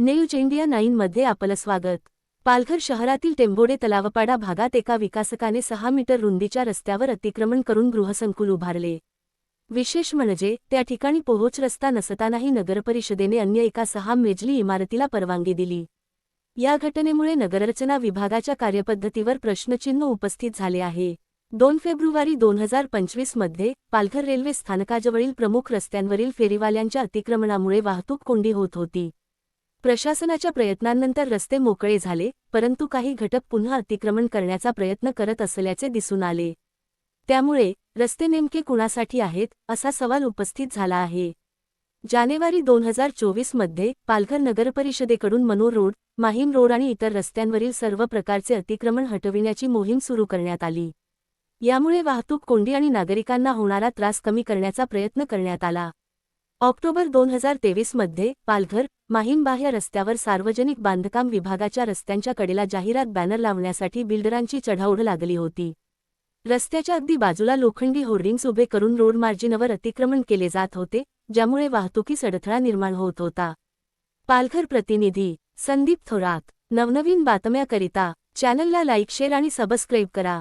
News India nine मध्ये आपलं स्वागत. पालघर शहरातील टेंबोडे तलावपाडा भागात एका विकासकाने सहा मीटर रुंदीच्या रस्त्यावर अतिक्रमण करून गृहसंकुल उभारले. विशेष म्हणजे त्या ठिकाणी पोहोच रस्ता नसतानाही नगरपरिषदेने अन्य एका सहा मेजली इमारतीला परवानगी दिली. या घटनेमुळे नगररचना विभागाच्या कार्यपद्धतीवर प्रश्नचिन्ह उपस्थित झाले आहे. दोन फेब्रुवारी दोन हजार पंचवीसमध्ये पालघर रेल्वे स्थानकाजवळील प्रमुख रस्त्यांवरील फेरीवाल्यांच्या अतिक्रमणामुळे वाहतूक कोंडी होत होती. प्रशासनाच्या प्रयत्नांनंतर रस्ते मोकळे झाले परंतु काही घटक पुन्हा अतिक्रमण करण्याचा प्रयत्न करत असल्याचे दिसून आले. त्यामुळे रस्ते नेमके कुणासाठी आहेत असा सवाल उपस्थित झाला आहे. जानेवारी दोन हजार चोवीसमध्ये पालघर नगरपरिषदेकडून मनोर रोड माहीम रोड आणि इतर रस्त्यांवरील सर्व प्रकारचे अतिक्रमण हटविण्याची मोहीम सुरू करण्यात आली. यामुळे वाहतूक कोंडी आणि नागरिकांना होणारा त्रास कमी करण्याचा प्रयत्न करण्यात आला. ऑक्टोबर दोन हजार तेवीसमध्ये पालघर माहीमबाह्य रस्त्यावर सार्वजनिक बांधकाम विभागाच्या रस्त्यांच्या कडेला जाहिरात बॅनर लावण्यासाठी बिल्डरांची चढाओढ लागली होती. रस्त्याच्या अगदी बाजूला लोखंडी होर्डिंग्स उभे करून रोड मार्जिनवर अतिक्रमण केले जात होते ज्यामुळे वाहतुकीस अडथळा निर्माण होत होता. पालघर प्रतिनिधी संदीप थोरात नवनवीन बातम्याकरिता चॅनलला लाईक शेअर आणि सबस्क्राईब करा.